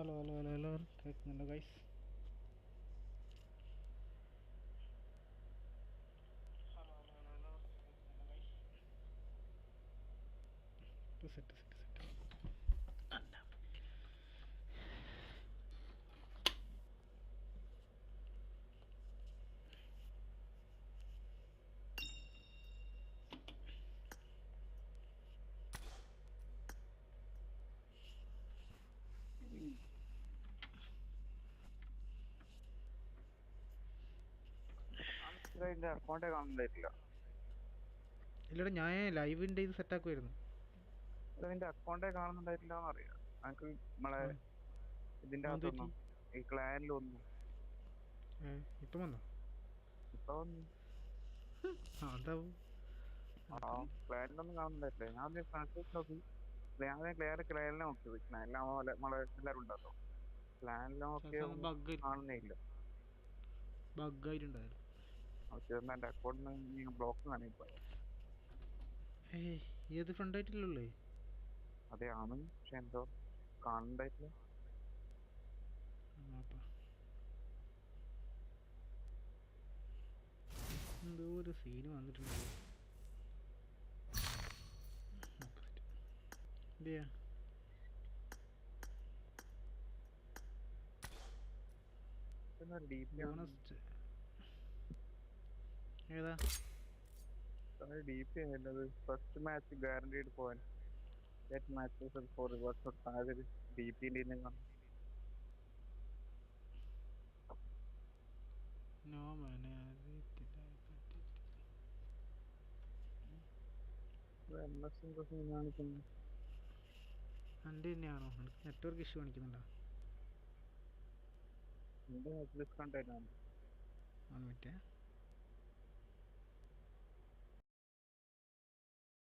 Hello hello hello hello കേൾക്കുന്നുണ്ടോ guys set set set account കാണുന്നില്ല ഇല്ലടാ ഞാൻ ലൈവിന്റെ ഇത് സെറ്റാക്കുമായിരുന്നു ഇതിന്റെ അക്കൗണ്ടേ കാണുന്നുണ്ടായിട്ടില്ല എന്നറിയാം നമുക്ക് നമ്മളെ. ഇതിന്റെ അകത്തൊന്നും ഈ ക്ലാനിലൊന്നും ഏ ഇപ്പൊ വന്നോ? ഇപ്പൊ ഒന്നും ആ അതാവും ക്ലാനിലൊന്നും കാണുന്നുണ്ടായിട്ടില്ല ഞാൻ ഫ്രണ്ട്സ് നോക്കി. ഞാൻ ക്ലിയർ ക്ലാനിലെ നോക്കിയത് ക്ലാനിലെ നമ്മളെ എല്ലാവരും ഉണ്ടല്ലോ. ക്ലാനിലെ നോക്കിയ കാണുന്നേ ഇല്ല. ബഗ്ഗായിട്ടുണ്ടായിരുന്നു പക്ഷെ എന്റെ അക്കൗണ്ടിൽ ബ്ലോക്ക് കാണിപ്പോയി ഏയ് ഏത് ഫ്രണ്ട് ആയിട്ടില്ലല്ലേ അതെ ആണ്. പക്ഷെ എന്തോ കാണണ്ടായിട്ടില്ല. എന്തോ ഒരു സീന് വന്നിട്ടുണ്ട്. ഇതെയാ? ഡി പി ഓണസ്റ്റ് ഏതാ? ഡി പി ആയിരുന്നത് first match guaranteed point that match four reverse താഴെ ഡി പിന്റെ നോ മോനെ അറിയത്തില്ല എന്റെ തന്നെയാണോ നെറ്റ്വർക്ക് ഇഷ്യൂ കാണിക്കുന്നുണ്ടോ? എന്റെ നെറ്റ്